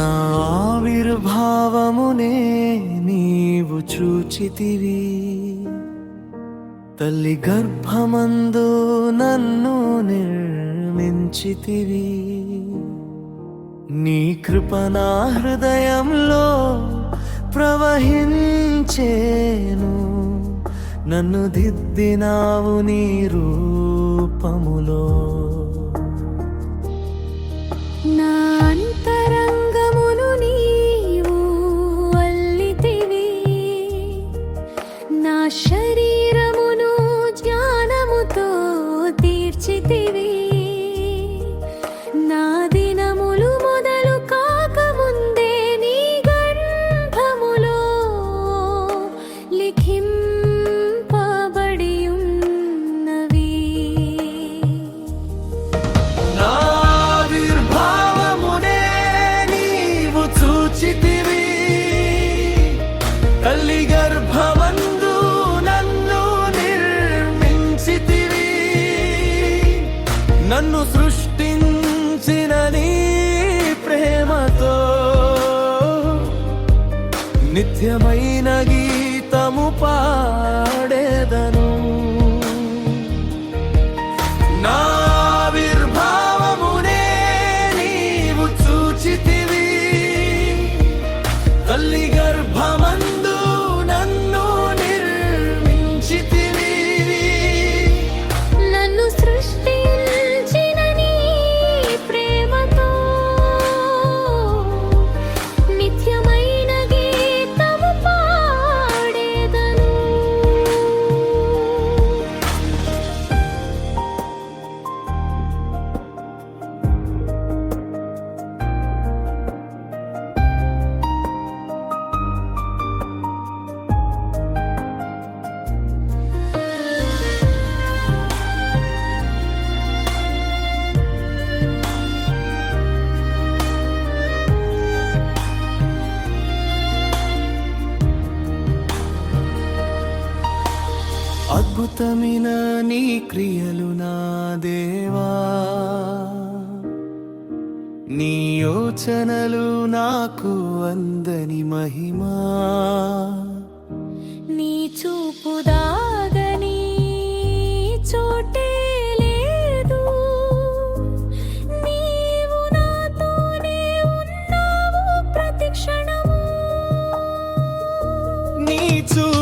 ఆవిర్భావమునే నీవు చూచితివి. తల్లి గర్భమందు నన్ను నిర్మించితివి. నీ కృప నా హృదయంలో ప్రవహించేను. నన్ను దిద్దినావు నీ రూపములో. నిత్యమైన గీతము పాడేదను. నావిర్భావమునే నీవు చూచితివి. తల్లి అద్భుతమైన నీ క్రియలు నా దేవా. నీ యోచనలు నాకు అందని మహిమా. నీ చూపు దాగని చోటే లేదు. నీవు నాతోనే ఉన్నావు ప్రతి క్షణము. నీ చూపు